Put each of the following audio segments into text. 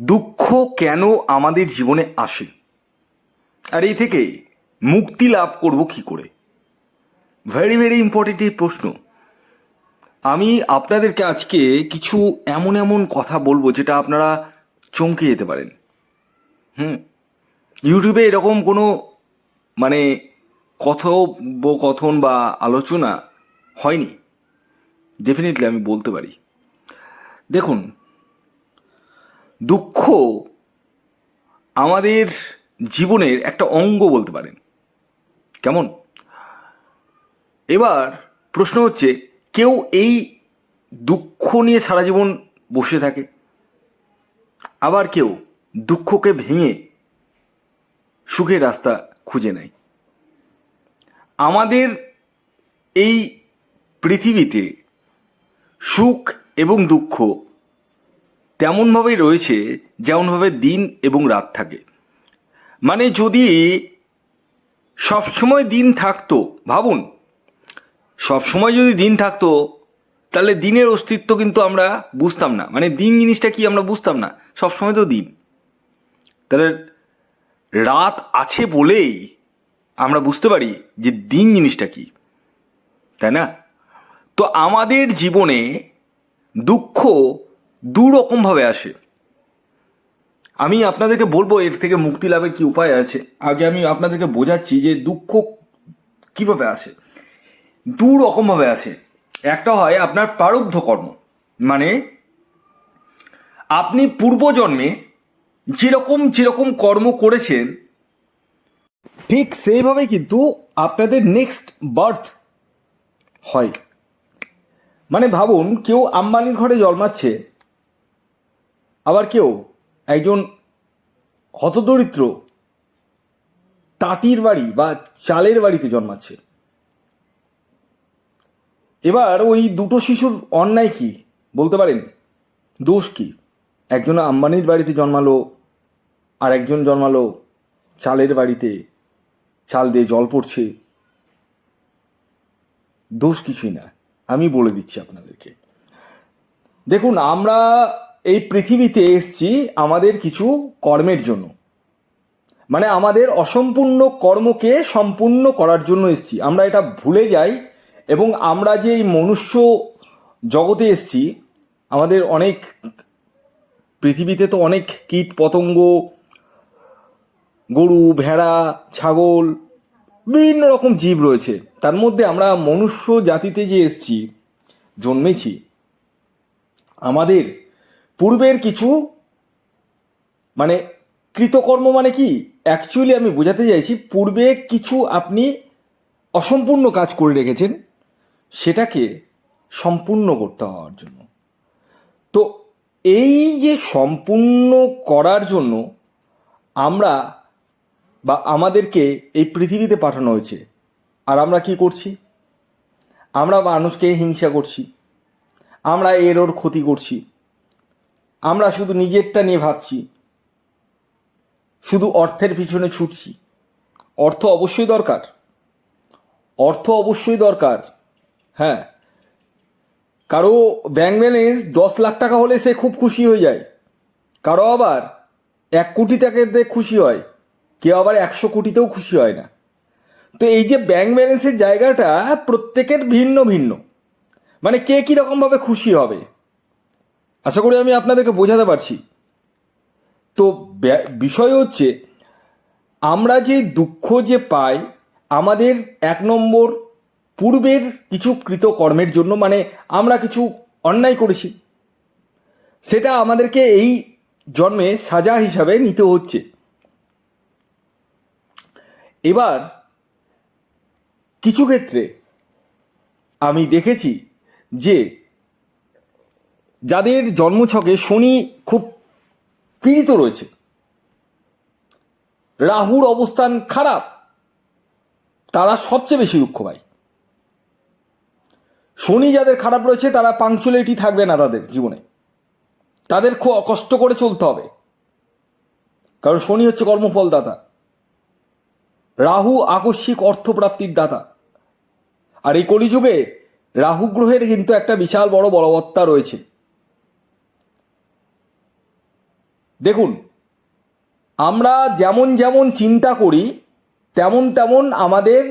দুঃখ কেন আমাদের জীবনে আসে? আর এই থেকে মুক্তি লাভ করব কি করে? ভেরি ভেরি ইম্পর্টেন্ট এই প্রশ্ন। আমি আপনাদেরকে আজকে কিছু এমন এমন কথা বলব যেটা আপনারা চমকে যেতে পারেন। হুম? ইউটিউবে এরকম কোনো মানে কথোপকথন বা আলোচনা হয়নি। ডেফিনেটলি আমি বলতে পারি। দেখুন দুঃখ আমাদের জীবনের একটা অঙ্গ বলতে পারেন। কেমন? এবার প্রশ্ন হচ্ছে, কেউ এই দুঃখ নিয়ে সারা জীবন বসে থাকে? আবার কেউ দুঃখকে ভেঙে সুখের রাস্তা খুঁজে নেয়? আমাদের এই পৃথিবীতে সুখ এবং দুঃখ তেমনভাবেই রয়েছে যেমনভাবে দিন এবং রাত থাকে। মানে যদি সবসময় দিন থাকতো, ভাবুন, সবসময় যদি দিন থাকতো, তাহলে দিনের অস্তিত্ব কিন্তু আমরা বুঝতাম না। মানে দিন জিনিসটা কি আমরা বুঝতাম না? সবসময় তো দিন। তাহলে রাত আছে বলেই আমরা বুঝতে পারি যে দিন জিনিসটা কি। তাই না? তো আমাদের জীবনে দুঃখ দু রকমভাবে আসে। আমি আপনাদেরকে বলব, এর থেকে মুক্তি লাভের কি উপায় আছে? আগে আমি আপনাদেরকে বোঝাচ্ছি যে দুঃখ কীভাবে আসে। দু রকমভাবে আসে। একটা হয় আপনার প্রারব্ধ কর্ম। মানে আপনি পূর্বজন্মে যেরকম যেরকম কর্ম করেছেন, ঠিক সেইভাবে কিন্তু আপনাদের নেক্সট বার্থ হয়। মানে ভাবুন, কেউ আম্বানির ঘরে জন্মাচ্ছে আবার কেউ একজন হতদরিদ্র তাঁতির বাড়ি বা চালের বাড়িতে জন্মাচ্ছে। এবার ওই দুটো শিশুর অন্যায় কি? বলতে পারেন, দোষ কি? একজন আম্বানির বাড়িতে জন্মালো আর একজন জন্মালো চালের বাড়িতে, চাল দিয়ে জল পড়ছে। দোষ কিছুই না। আমি বলে দিচ্ছি আপনাদেরকে। দেখুন, আমরা এই পৃথিবীতে এসছি আমাদের কিছু কর্মের জন্য। মানে আমাদের অসম্পূর্ণ কর্মকে সম্পূর্ণ করার জন্য এসছি। আমরা এটা ভুলে যাই এবং আমরা যে এই মনুষ্য জগতে এসছি, আমাদের অনেক পৃথিবীতে তো অনেক কীট পতঙ্গ, গরু, ভেড়া, ছাগল, বিভিন্ন রকম জীব রয়েছে। তার মধ্যে আমরা মনুষ্য জাতিতে যে এসছি, জন্মেছি, আমাদের পূর্বের কিছু মানে কৃতকর্ম মানে কি? অ্যাকচুয়ালি আমি বোঝাতে চাইছি, পূর্বে কিছু আপনি অসম্পূর্ণ কাজ করে রেখেছেন, সেটাকে সম্পূর্ণ করতে হওয়ার জন্য। তো এই যে সম্পূর্ণ করার জন্য আমরা বা আমাদেরকে এই পৃথিবীতে পাঠানো হয়েছে, আর আমরা কি করছি? আমরা মানুষকে হিংসা করছি, আমরা এর ওর ক্ষতি করছি। আমরা শুধু নিজেরটা নিয়ে ভাবছি। শুধু অর্থের পিছনে ছুটছি। অর্থ অবশ্যই দরকার। অর্থ অবশ্যই দরকার। হ্যাঁ। কারও ব্যাংক ব্যালেন্স দশ লাখ টাকা হলে সে খুব খুশি হয়ে যায়। কারও আবার এক কোটি টাকাতে খুশি হয়। কেউ আবার একশো কোটিতেও খুশি হয় না। তো এই যে ব্যাংক ব্যালেন্সের জায়গাটা প্রত্যেকের ভিন্ন ভিন্ন। মানে কে কীরকমভাবে খুশি হবে? আশা করি আমি আপনাদেরকে বোঝাতে পারছি। তো বিষয় হচ্ছে, আমরা যে দুঃখ যে পাই, আমাদের এক নম্বর পূর্বের কিছু কৃতকর্মের জন্য মানে আমরা কিছু অন্যায় করেছি, সেটা আমাদেরকে এই জন্মে সাজা হিসাবে নিতে হচ্ছে। এবার, কিছু ক্ষেত্রে আমি দেখেছি যে যাদের জন্মছকে শনি খুব পীড়িত রয়েছে। রাহুর অবস্থান খারাপ। তারা সবচেয়ে বেশি পায় শনি যাদের খারাপ রয়েছে, তারা পাংচুয়ালিটি থাকবে না তাদের জীবনে। তাদের খুব কষ্ট করে চলতে হবে। কারণ শনি হচ্ছে কর্মফল দাতা। রাহু আকস্মিক অর্থপ্রাপ্তির দাতা। আর এই কলিযুগে রাহু গ্রহের কিন্তু একটা বিশাল বড় বলবত্তা রয়েছে। দেখুন, আমরা যেমন যেমন চিন্তা করি, তেমন তেমন আমাদের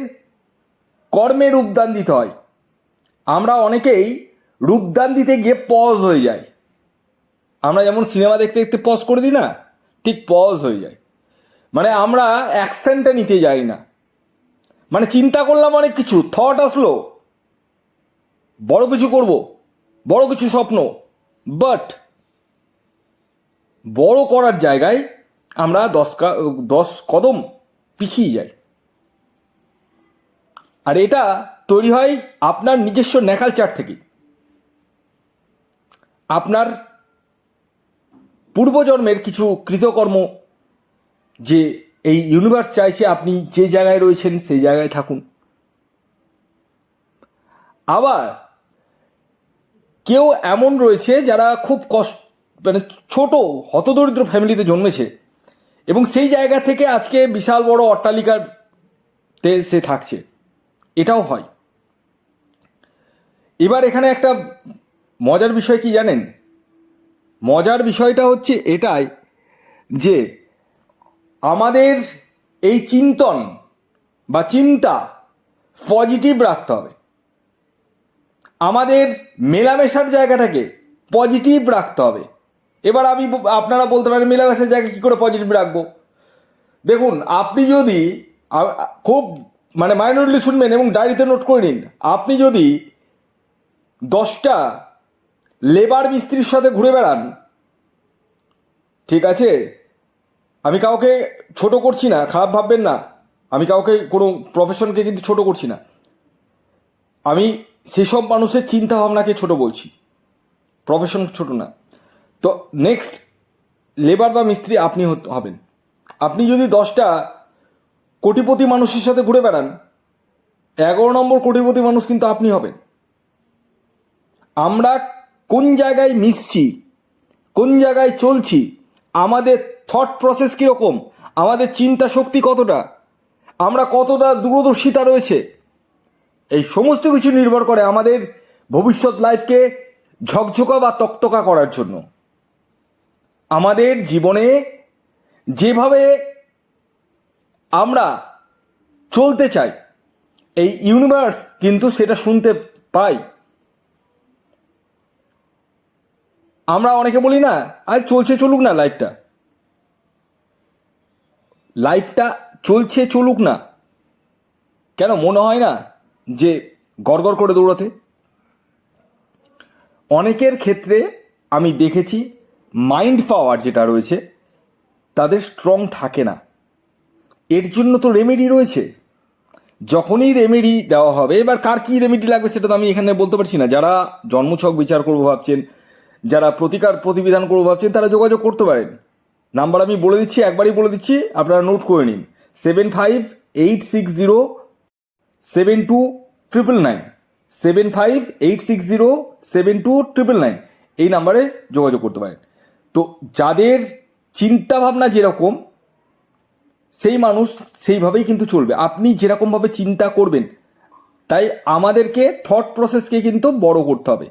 কর্মে রূপদান দিতে হয়। আমরা অনেকেই রূপদান দিতে গিয়ে পজ হয়ে যায় আমরা যেমন সিনেমা দেখতে দেখতে পজ করে দিই না, ঠিক পজ হয়ে যায় মানে আমরা অ্যাকশনটা নিতে যাই না। মানে চিন্তা করলাম অনেক কিছু থট আসলো। বড় কিছু করব, বড় কিছু স্বপ্ন বাট বড় করার জায়গায় আমরা দশ দশ কদম পিছিয়ে যাই। আর এটা তৈরি হয় আপনার নিজস্ব ন্যাকালচার থেকে। আপনার পূর্বজন্মের কিছু কৃতকর্ম যে এই ইউনিভার্স চাইছে আপনি যে জায়গায় রয়েছেন সেই জায়গায় থাকুন। আবার কেউ এমন রয়েছে যারা খুব কষ্ট মানে ছোট হতদরিদ্র ফ্যামিলিতে জন্মেছে এবং সেই জায়গা থেকে আজকে বিশাল বড় অট্টালিকাতে সে থাকছে। এটাও হয়। এবার এখানে একটা মজার বিষয় কি জানেন? মজার বিষয়টা হচ্ছে এটাই যে আমাদের এই চিন্তন বা চিন্তা পজিটিভ রাখতে হবে। আমাদের মেলামেশার জায়গাটাকে পজিটিভ রাখতে হবে। এবার আমি আপনারা বলতে পারেন মেলামেশার জায়গা কী করে পজিটিভ রাখব। দেখুন, আপনি যদি খুব মানে মাইনরলি শুনবেন এবং ডায়েরিতে নোট করে নিন, আপনি যদি দশটা লেবার মিস্ত্রির সাথে ঘুরে বেড়ান, ঠিক আছে? আমি কাউকে ছোট করছি না, খারাপ ভাববেন না। আমি কাউকে কোনো প্রফেশনকে কিন্তু ছোট করছি না। আমি সেসব মানুষের চিন্তা ভাবনাকে ছোট বলছি। প্রফেশন ছোট না। তো নেক্সট লেবার বা মিস্ত্রি আপনি হবেন। আপনি যদি দশটা কোটিপতি মানুষের সাথে ঘুরে বেড়ান, এগারো নম্বর কোটিপতি মানুষ কিন্তু আপনি হবেন। আমরা কোন জায়গায় মিশছি, কোন জায়গায় চলছি, আমাদের থট প্রসেস কীরকম, আমাদের চিন্তা শক্তি কতটা, আমরা কতটা দূরদর্শিতা রয়েছে, এই সমস্ত কিছু নির্ভর করে আমাদের ভবিষ্যৎ লাইফকে ঝকঝকা বা তকতকা করার জন্য। আমাদের জীবনে যেভাবে আমরা চলতে চাই, এই ইউনিভার্স কিন্তু সেটা শুনতে পাই। আমরা অনেকে বলি না আর চলছে চলুক না লাইফটা লাইফটা চলছে চলুক না। কেন? মনে হয় না যে গড়গড় করে দৌড়াতে? অনেকের ক্ষেত্রে আমি দেখেছি মাইন্ড পাওয়ার যেটা রয়েছে, তাদের স্ট্রং থাকে না। এর জন্য তো রেমেডি রয়েছে। যখনই রেমেডি দেওয়া হবে, এবার কার কী রেমেডি লাগবে সেটা তো আমি এখানে বলতে পারছি না। যারা জন্মছক বিচার করব ভাবছেন, যারা প্রতিকার প্রতিবিধান করব ভাবছেন, তারা যোগাযোগ করতে পারেন। নাম্বার আমি বলে দিচ্ছি, একবারই বলে দিচ্ছি, আপনারা নোট করে নিন। Seven five eight six zero seven two triple nine seven five eight six zero seven two triple nine এই নাম্বারে যোগাযোগ করতে পারেন। তো যাদের চিন্তা ভাবনা যেরকম, সেই মানুষ সেইভাবেই কিন্তু চলবে। আপনি যেরকমভাবে চিন্তা করবেন, তাই আমাদেরকে থট প্রসেসকে কিন্তু বড় করতে হবে।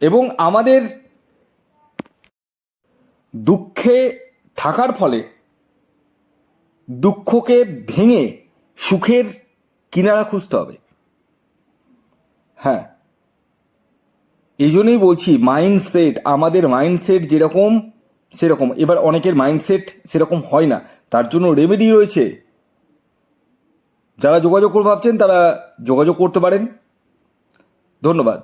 এবং আমাদের দুঃখে থাকার ফলে, দুঃখকে ভেঙে সুখের কিনারা খুঁজতে হবে। হ্যাঁ। এই জন্যই বলছি মাইন্ডসেট আমাদের মাইন্ডসেট যেরকম, সেরকম। এবার অনেকের মাইন্ডসেট সেরকম হয় না, তার জন্য রেমেডি রয়েছে। যারা যোগাযোগ করে ভাবছেন, তারা যোগাযোগ করতে পারেন। ধন্যবাদ।